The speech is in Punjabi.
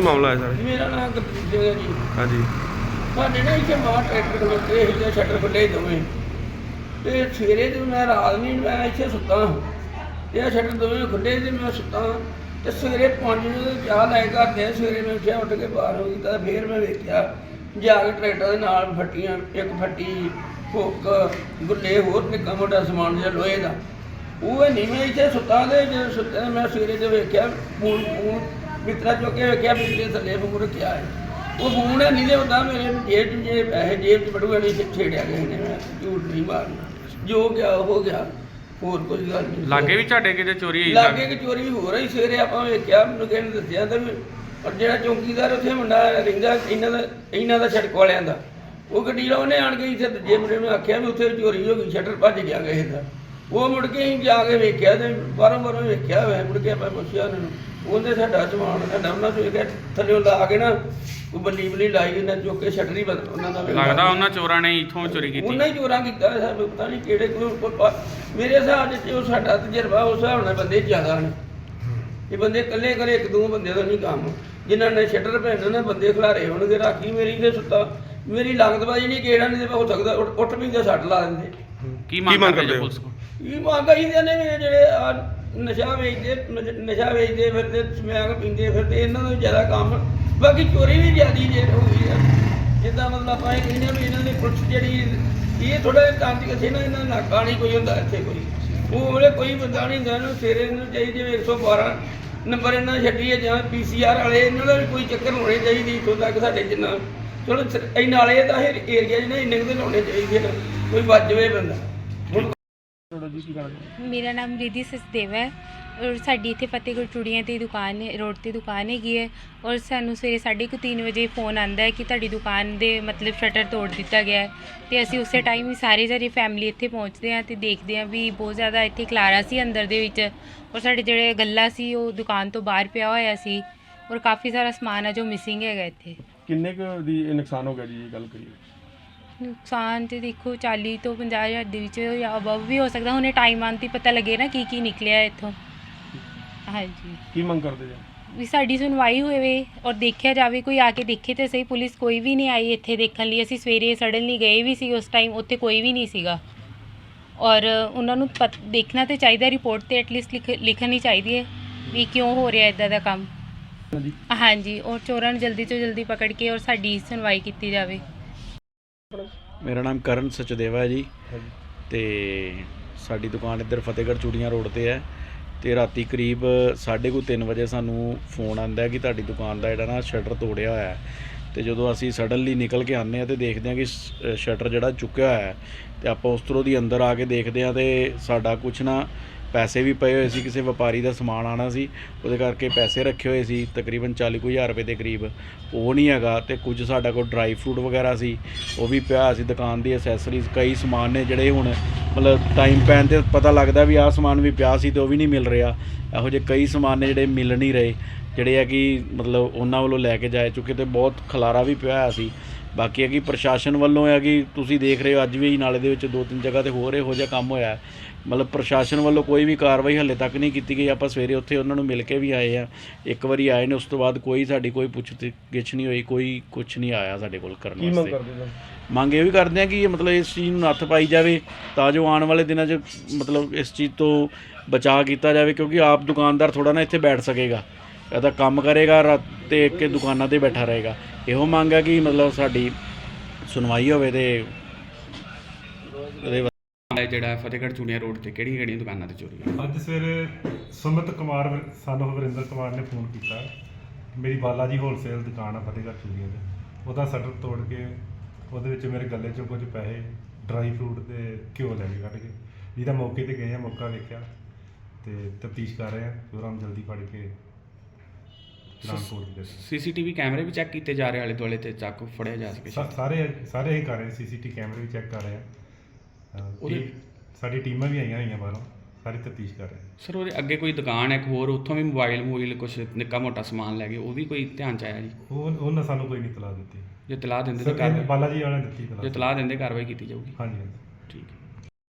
ਕੀ ਮਾਮਲਾ ਹੈ ਸਰ? ਮੇਰਾ ਨਾਮ ਗੁਰਦੀਪ ਸਿੰਘ ਹੈ ਜੀ। ਹਾਂਜੀ। ਸਾਡੇ ਨਾ ਇੱਥੇ ਮਾਂ ਟਰੈਕਟਰ ਖਲੋਤੇ ਸੀ ਤੇ ਸ਼ਟਰ ਖੁੱਲੇ ਦੋਵੇਂ। ਤੇ ਸਵੇਰੇ ਜਦੋਂ ਮੈਂ ਰਾਤ ਨਹੀਂ ਮੈਂ ਇੱਥੇ ਸੁੱਤਾ ਤੇ ਇਹ ਸ਼ਟਰ ਦੋਵੇਂ ਖੁੱਲੇ ਤੇ ਮੈਂ ਸੁੱਤਾ। ਤੇ ਸਵੇਰੇ 5 ਵਜੇ ਚਾਹ ਲੈ ਕੇ ਘਰ ਦੇ ਸਵੇਰੇ ਮੈਂ ਉੱਠਿਆ ਉੱਠ ਕੇ ਬਾਹਰ ਹੋ ਕੀਤਾ ਫੇਰ ਮੈਂ ਵੇਖਿਆ ਜਾ ਕੇ ਟਰੈਕਟਰ ਦੇ ਨਾਲ ਫੱਟੀਆਂ ਇੱਕ ਫੱਟੀ ਹੁੱਕ ਗੁੱਲੇ ਹੋਰ ਨਿੱਕਾ ਮੋਟਾ ਸਮਾਨ ਜਿਹਾ ਲੋਹੇ ਦਾ। ਉਹ ਨਹੀਂ ਮੈਂ ਇੱਥੇ ਸੁੱਤਾ ਤੇ ਜਦੋਂ ਸੁੱਤੇ ਮੈਂ ਸਵੇਰੇ ਜਦੋਂ ਵੇਖਿਆ ਫੋਨ ਮਿੱਤਰਾ ਚੁੱਕ ਵੇਖਿਆ ਬਿਜਲੀ ਥੱਲੇ ਫੋਨ ਰੱਖਿਆ ਹੈ। ਉਹ ਫੋਨ ਹੈ ਨਹੀਂ ਦੇ ਹੁੰਦਾ ਮੇਰੇ ਜੇਬ 'ਚ ਜੇ ਪੈਸੇ ਜੇਬ 'ਚ ਬੜੂਆ ਨਹੀਂ ਛੇੜਿਆ ਗਏ ਨੇ ਮੈਂ ਝੂਠ ਨਹੀਂ ਮਾਰਨਾ। ਜੋ ਗਿਆ ਹੋ ਗਿਆ। ਹੋਰ ਕੋਈ ਗੱਲ ਨਹੀਂ। ਲਾਗੇ ਵੀ ਝਾੜੇ ਕਿਤੇ ਚੋਰੀ ਹੋਈ? ਲਾਗੇ ਕਿ ਚੋਰੀ ਹੋ ਰਹੀ। ਸਵੇਰੇ ਆਪਾਂ ਵੇਖਿਆ ਮੈਨੂੰ ਕਿਸੇ ਨੇ ਦੱਸਿਆ ਤਾਂ ਵੀ ਪਰ ਜਿਹੜਾ ਚੌਕੀਦਾਰ ਉੱਥੇ ਮੁੰਡਾ ਰਹਿੰਦਾ ਇਹਨਾਂ ਦਾ ਇਹਨਾਂ ਦਾ ਛੜਕ ਵਾਲਿਆਂ ਦਾ ਉਹ ਗੱਡੀ ਲਾ ਉਹਨੇ ਆਣ ਕੇ ਇੱਥੇ ਦੂਜੇ ਮੁੰਡੇ ਨੂੰ ਆਖਿਆ ਵੀ ਉੱਥੇ ਚੋਰੀ ਹੋ ਗਈ ਸ਼ਟਰ ਭੱਜ ਗਿਆ ਕਿਸੇ ਦਾ। ਉਹ ਮੁੜ ਕੇ ਅਸੀਂ ਜਾ ਕੇ ਵੇਖਿਆ ਤੇ ਬਾਹਰੋਂ ਬਾਹਰੋਂ ਵੇਖਿਆ ਹੋਇਆ। ਮੁੜ ਕੇ ਆਪਾਂ ਪੁੱਛਿਆ ਉਹਨਾਂ ਨੂੰ ਉਹਦੇ ਸਾਡਾ ਸਮਾਨ ਸਾਡਾ ਉਹਨਾਂ ਤੋਂ ਇਹ ਥੱਲੇ ਲਾ ਕੇ ਨਾ ਉਹ ਬੱਲੀ ਬੱਲੀ ਲਾਈ ਇਹਨਾਂ ਚੁੱਕ ਕੇ ਸ਼ਟਰ ਹੀ ਬਦਲ ਉਹਨਾਂ ਦਾ ਲੱਗਦਾ ਉਹਨਾਂ ਚੋਰਾਂ ਨੇ ਇੱਥੋਂ ਚੋਰੀ ਕੀਤੀ। ਉਹਨਾਂ ਹੀ ਚੋਰਾਂ ਕੀਤਾ ਸਾਨੂੰ ਪਤਾ ਨਹੀਂ ਕਿਹੜੇ ਕੋਈ ਕੋਈ ਮੇਰੇ ਹਿਸਾਬ ਚ ਉਹ ਸਾਡਾ ਤਜਰਬਾ ਉਸ ਹਿਸਾਬ ਨਾਲ ਬੰਦੇ ਜ਼ਿਆਦਾ ਨੇ ਇਹ ਬੰਦੇ ਇਕੱਲੇ ਕਰੇ ਇੱਕ ਦੋ ਬੰਦੇ ਦਾ ਨਹੀਂ ਕੰਮ। ਜਿਨ੍ਹਾਂ ਨੇ ਸ਼ਟਰ ਪਹਿਨਣਾ ਨੇ ਬੰਦੇ ਖਿਲਾਰੇ ਹੋਣਗੇ ਰਾਖੀ ਮੇਰੀ ਤੇ ਸੁੱਤਾ। ਮੇਰੀ ਲਾਗਤਬਾਜੀ ਨਹੀਂ ਕਿਹੜਾ ਨਹੀਂ ਤੇ ਹੋ ਸਕਦਾ ਉੱਠ- ਵੀ ਤੇ ਸੱਟ ਲਾ ਦਿੰਦੇ। ਕੀ ਮੰਗ ਕਰਦੇ ਪੁਲਿਸ ਕੋਲ? ਇਹ ਮੰਗ ਆਈਦੇ ਨੇ ਜਿਹੜੇ ਆ ਨਸ਼ਾ ਵੇਚਦੇ, ਨਸ਼- ਨਸ਼ਾ ਵੇਚਦੇ ਫਿਰਦੇ, ਸਮੈਕ ਪੀਂਦੇ ਫਿਰਦੇ, ਇਹਨਾਂ ਦਾ ਵੀ ਜ਼ਿਆਦਾ ਕੰਮ, ਬਾਕੀ ਚੋਰੀ ਵੀ ਜ਼ਿਆਦੀ ਜੇ ਹੋ ਗਈ ਆ। ਜਿੱਦਾਂ ਮਤਲਬ ਆਪਾਂ ਇਹ ਕਹਿੰਦੇ ਆ ਵੀ ਇਹਨਾਂ ਦੀ ਪੁਲਿਸ ਜਿਹੜੀ, ਇਹ ਥੋੜਾ ਜਿਹਾ ਕੰਮ ਕਿਸੇ ਨਾ ਇਹਨਾਂ ਦਾ ਨਾਕਾ ਨਹੀਂ ਕੋਈ ਹੁੰਦਾ ਇੱਥੇ ਕੋਈ। ਉਹ ਵੇਲੇ ਕੋਈ ਬੰਦਾ ਨਹੀਂ ਹੁੰਦਾ, ਇਹਨੂੰ ਸਵੇਰੇ ਇਹਨੂੰ ਚਾਹੀਦੀ ਜਿਵੇਂ 112 ਨੰਬਰ ਇਹਨਾਂ ਦੀ ਛੱਡੀ ਹੈ ਜਾਂ ਪੀਸੀਆਰ ਵਾਲੇ, ਇਹਨਾਂ ਦਾ ਵੀ ਕੋਈ ਚੱਕਰ ਹੋਣੇ ਚਾਹੀਦੀ ਇੱਥੋਂ ਤੱਕ ਸਾਡੇ ਜਿੰਨਾ। ਚਲੋ, ਸ- ਇਹ ਨਾਲੇ ਤਾਂ ਇਹ ਏਰੀਆ 'ਚ ਨਾ ਇੰਨੇ ਕੁ ਤਾਂ ਲਾਉਣੇ ਚਾਹੀਦੇ ਨੇ ਕੋਈ ਵੱਜ ਜਾਵੇ ਬੰਦਾ। ਮੇਰਾ ਨਾਮ ਰਿਧੀ ਸਚਦੇਵ ਹੈ ਔਰ ਸਾਡੀ ਇੱਥੇ ਫਤਿਹਗੜ੍ਹ ਚੂੜੀਆਂ ਤੇ ਦੁਕਾਨ ਹੈ ਰੋਡ ਤੇ ਦੁਕਾਨ ਹੈਗੀ ਹੈ ਔਰ ਸਾਨੂੰ ਸਵੇਰੇ ਸਾਢੇ ਕੁ ਤਿੰਨ ਵਜੇ ਫੋਨ ਆਂਦਾ ਹੈ ਕਿ ਤੁਹਾਡੀ ਦੁਕਾਨ ਦੇ ਮਤਲਬ ਸ਼ਟਰ ਤੋੜ ਦਿੱਤਾ ਗਿਆ ਹੈ ਤੇ ਅਸੀਂ ਉਸੇ ਟਾਈਮ ਹੀ ਸਾਰੇ ਜਰੀ ਫੈਮਿਲੀ ਇੱਥੇ ਪਹੁੰਚਦੇ ਹਾਂ ਤੇ ਦੇਖਦੇ ਹਾਂ ਵੀ ਬਹੁਤ ਜ਼ਿਆਦਾ ਇੱਥੇ ਖਲਾਰਾ ਸੀ ਅੰਦਰ ਦੇ ਵਿੱਚ ਔਰ ਸਾਡੇ ਜਿਹੜੇ ਗੱਲਾ ਸੀ ਉਹ ਦੁਕਾਨ ਤੋਂ ਬਾਹਰ ਪਿਆ ਹੋਇਆ ਸੀ ਔਰ ਕਾਫੀ ਸਾਰਾ ਸਮਾਨ ਹੈ ਜੋ ਮਿਸਿੰਗ ਹੈਗਾ ਇੱਥੇ। ਕਿੰਨੇ ਕੁ ਦੀ ਨੁਕਸਾਨ ਹੋ ਗਿਆ ਜੀ ਇਹ ਗੱਲ ਕਰੀਏ? ਨੁਕਸਾਨ ਤੇ ਦੇਖੋ 40 ਤੋਂ 50 ਹਜ਼ਾਰ ਦੇ ਵਿੱਚ ਜਾਂ ਅਬਵ ਵੀ ਹੋ ਸਕਦਾ ਹੁਣੇ ਟਾਈਮ ਆਉਣ ਤੇ ਪਤਾ ਲੱਗੇ ਨਾ ਕੀ ਕੀ ਨਿਕਲਿਆ ਇੱਥੋਂ। ਹਾਂਜੀ। ਕੀ ਮੰਗ ਕਰਦੇ ਜੀ? ਵੀ ਸਾਡੀ ਸੁਣਵਾਈ ਹੋਵੇ ਔਰ ਦੇਖਿਆ ਜਾਵੇ ਕੋਈ ਆ ਕੇ ਦੇਖੇ ਤੇ ਸਹੀ ਪੁਲਿਸ ਕੋਈ ਵੀ ਨਹੀਂ ਆਈ ਇੱਥੇ ਦੇਖਣ ਲਈ। ਅਸੀਂ ਸਵੇਰੇ ਸਡਨਲੀ ਗਏ ਵੀ ਸੀ ਉਸ ਟਾਈਮ ਉੱਥੇ ਕੋਈ ਵੀ ਨਹੀਂ ਸੀਗਾ। ਔਰ ਉਹਨਾਂ ਨੂੰ ਪਤ ਦੇਖਣਾ ਤੇ ਚਾਹੀਦਾ ਰਿਪੋਰਟ ਤੇ ਐਟਲੀਸਟ ਲਿਖ ਲਿਖਣੀ ਚਾਹੀਦੀ ਹੈ ਵੀ ਕਿਉਂ ਹੋ ਰਿਹਾ ਇਦਾਂ ਦਾ ਕੰਮ। ਹਾਂਜੀ ਔਰ ਚੋਰਾਂ ਨੂੰ ਜਲਦੀ ਤੋਂ ਜਲਦੀ ਪਕੜ ਕੇ ਔਰ ਸਾਡੀ ਸੁਣਵਾਈ ਕੀਤੀ ਜਾਵੇ। ਮੇਰਾ ਨਾਮ ਕਰਨ ਸਚਦੇਵਾ ਹੈ ਜੀ ਤੇ ਸਾਡੀ ਦੁਕਾਨ ਇੱਧਰ ਫਤਿਹਗੜ੍ਹ ਚੂੜੀਆਂ ਰੋਡ ਤੇ ਹੈ। ਤੇ ਰਾਤੀ ਕਰੀਬ 3:30 ਵਜੇ ਸਾਨੂੰ ਫੋਨ ਆਂਦਾ ਕਿ ਤੁਹਾਡੀ ਦੁਕਾਨ ਦਾ ਜਿਹੜਾ ਨਾ ਸ਼ਟਰ ਤੋੜਿਆ ਹੋਇਆ ਹੈ। ਤੇ ਜਦੋਂ ਅਸੀਂ ਸਡਨਲੀ ਨਿਕਲ ਕੇ ਆਨੇ ਆ ਤੇ ਦੇਖਦੇ ਹਾਂ ਕਿ ਸ਼ਟਰ ਜਿਹੜਾ ਚੁੱਕਿਆ ਹੋਇਆ ਹੈ। ਤੇ ਆਪਾਂ ਉਸ ਤਰ੍ਹਾਂ ਦੀ ਅੰਦਰ ਆ ਕੇ ਦੇਖਦੇ ਹਾਂ ਤੇ ਸਾਡਾ ਕੁਛ ਨਾ ਪੈਸੇ ਵੀ ਪਏ ਹੋਏ ਸੀ, ਕਿਸੇ ਵਪਾਰੀ ਦਾ ਸਮਾਨ ਆਣਾ ਸੀ, ਉਹਦੇ ਕਰਕੇ ਪੈਸੇ ਰੱਖੇ ਹੋਏ ਸੀ, ਤਕਰੀਬਨ 40000 ਰੁਪਏ ਦੇ ਕਰੀਬ। ਉਹ ਨਹੀਂ ਹੈਗਾ ਤੇ ਕੁਝ ਸਾਡਾ ਕੋਲ ਡਰਾਈ ਫਰੂਟ ਵਗੈਰਾ ਸੀ, ਉਹ ਵੀ ਪਿਆ ਸੀ ਦੁਕਾਨ ਦੀ ਐਸੈਸਰੀਜ਼ ਕਈ ਸਮਾਨ ਨੇ ਜਿਹੜੇ ਹੁਣ ਮਤਲਬ ਟਾਈਮ ਪੈਣ ਤੇ ਪਤਾ ਲੱਗਦਾ ਵੀ ਆਹ ਸਮਾਨ ਵੀ ਪਿਆ ਸੀ ਤੇ ਉਹ ਵੀ ਨਹੀਂ ਮਿਲ ਰਿਹਾ। ਇਹੋ ਜਿਹੇ ਕਈ ਸਮਾਨ ਨੇ ਜਿਹੜੇ ਮਿਲ ਨਹੀਂ ਰਹੇ। ਜਿਹੜੇ ਆ ਕਿ ਮਤਲਬ ਉਹਨਾਂ ਵੱਲੋਂ ਲੈ ਕੇ ਜਾਏ ਚੁੱਕੇ ਤੇ ਬਹੁਤ ਖਲਾਰਾ ਵੀ ਪਿਆ ਹੋਇਆ ਸੀ। ਬਾਕੀ ਹੈ ਕਿ ਪ੍ਰਸ਼ਾਸਨ ਵੱਲੋਂ ਹੈ ਕਿ ਤੁਸੀਂ ਦੇਖ ਰਹੇ ਹੋ ਅੱਜ ਵੀ ਨਾਲੇ ਦੇ ਵਿੱਚ ਦੋ ਤਿੰਨ ਜਗ੍ਹਾ ਤੇ ਹੋਰ ਇਹੋ ਜਿਹਾ ਕੰਮ ਹੋਇਆ। ਮਤਲਬ ਪ੍ਰਸ਼ਾਸਨ ਵੱਲੋਂ ਕੋਈ ਵੀ ਕਾਰਵਾਈ ਹੱਲੇ ਤੱਕ ਨਹੀਂ ਕੀਤੀ ਗਈ। ਆਪਾਂ ਸਵੇਰੇ ਉੱਥੇ ਉਹਨਾਂ ਨੂੰ ਮਿਲ ਕੇ ਵੀ ਆਏ ਆ। ਇੱਕ ਵਾਰੀ ਆਏ ਨੇ ਉਸ ਤੋਂ ਬਾਅਦ ਕੋਈ ਸਾਡੀ ਕੋਈ ਪੁੱਛ ਗਿੱਛ ਨਹੀਂ ਹੋਈ ਕੋਈ ਕੁਝ ਨਹੀਂ ਆਇਆ ਸਾਡੇ ਕੋਲ ਕਰਨ ਵਾਸਤੇ। ਮੰਗ ਇਹ ਵੀ ਕਰਦੇ ਆ ਕਿ ਇਹ ਮਤਲਬ ਇਸ ਚੀਜ਼ ਨੂੰ ਨੱਥ ਪਾਈ ਜਾਵੇ ਤਾਂ ਜੋ ਆਉਣ ਵਾਲੇ ਦਿਨਾਂ 'ਚ ਮਤਲਬ ਇਸ ਚੀਜ਼ ਤੋਂ ਬਚਾਅ ਕੀਤਾ ਜਾਵੇ ਕਿਉਂਕਿ ਆਪ ਦੁਕਾਨਦਾਰ ਥੋੜਾ ਨਾ ਇੱਥੇ ਬੈਠ ਸਕੇਗਾ। ਇਹਦਾ ਕੰਮ ਕਰੇਗਾ ਰਾਤ ਤੇ ਇੱਕ ਦੁਕਾਨਾਂ ਤੇ ਬੈਠਾ ਰਹੇਗਾ। ਇਹੋ ਮੰਗ ਹੈ ਕਿ ਮਤਲਬ ਸਾਡੀ ਸੁਣਵਾਈ ਹੋਵੇ ਤੇ ਇਹਦੇ ਜਿਹੜਾ ਫਤਿਹਗੜ੍ਹ ਚੂੜੀਆਂ ਰੋਡ ਤੇ ਕਿਹੜੀਆਂ ਕਿਹੜੀਆਂ ਦੁਕਾਨਾਂ ਤੇ ਚੋਰੀ ਹੋਈ? ਅੱਜ ਸਵੇਰੇ ਸੁਮਿਤ ਕੁਮਾਰ ਸਾਨੂੰ ਵਰਿੰਦਰ ਕੁਮਾਰ ਨੇ ਫੋਨ ਕੀਤਾ। ਮੇਰੀ ਬਾਲਾਜੀ ਹੋਲਸੇਲ ਦੁਕਾਨ ਆ ਫਤਿਹਗੜ੍ਹ ਚੂੜੀਆਂ ਦੇ। ਉਹਦਾ ਸ਼ਟਰ ਤੋੜ ਕੇ ਉਹਦੇ ਵਿੱਚ ਮੇਰੇ ਗੱਲੇ 'ਚੋਂ ਕੁਝ ਪੈਸੇ ਡਰਾਈ ਫਰੂਟ ਤੇ ਘਿਓ ਲੈ ਕੇ ਕੱਢ ਕੇ ਜਿਹਦਾ ਮੌਕੇ ਤੇ ਗਏ ਆ ਮੌਕਾ ਵੇਖਿਆ ਤੇ ਤਫਤੀਸ਼ ਕਰ ਰਹੇ ਆ। ਨੂੰ ਜਲਦੀ ਫੜ ਕੇ ਚਲਾਨ ਤੋੜ ਦਿੱਤੇ ਸੀਸੀਟੀਵੀ ਕੈਮਰੇ ਵੀ ਚੈੱਕ ਕੀਤੇ ਜਾ ਰਹੇ ਆਲੇ ਦੁਆਲੇ ਤੇ ਚੱਕ ਫੜਿਆ ਜਾ ਸਕੇ ਸਾ- ਸਾਰੇ ਸਾਰੇ ਹੀ ਕਰ ਰਹੇ ਸੀਸੀਟੀ ਕੈਮਰੇ ਵੀ ਚੈੱਕ ਕਰ ਰਹੇ ਆ। ਅਹ, ਉਹਦੇ- ਟੀਮ- ਸਾਡੀ ਟੀਮਾਂ ਵੀ ਆਈਆਂ ਹੋਈਆਂ ਬਾਹਰੋਂ ਸਾਰੀ ਤਫਤੀਸ਼ ਕਰ ਰਹੇ ਆ। ਸਰ ਉਹਦੇ ਅੱਗੇ ਕੋਈ ਦੁਕਾਨ ਹੈ ਇੱਕ ਹੋਰ ਉੱਥੋਂ ਵੀ ਮੋਬਾਈਲ ਮੋਬਾਈਲ ਕੁਝ ਨਿੱਕਾ ਮੋਟਾ ਸਮਾਨ ਲੈ ਗਏ ਉਹ ਵੀ ਕੋਈ ਧਿਆਨ ਚ ਆਇਆ ਜੀ? ਉਹ ਉਹਨਾਂ ਸਾਨੂੰ ਕੋਈ ਨਹੀਂ ਤਲਾਹ ਦਿੱਤੀ। ਜੇ ਤਲਾਹ ਦਿੰਦੇ ਸਰ ਤਾਂ ਇਹ ਕਾਰਵਾਈ ਬਾਲਾਜੀ ਵਾਲਿਆਂ ਨੇ ਦਿੱਤੀ ਜੇ ਤਲਾਹ ਤਲਾਹ ਦਿੰਦੇ ਕਾਰਵਾਈ ਕੀਤੀ ਜਾਊਗੀ। ਹਾਂਜੀ ਹਾਂਜੀ। ਠੀਕ ਹੈ।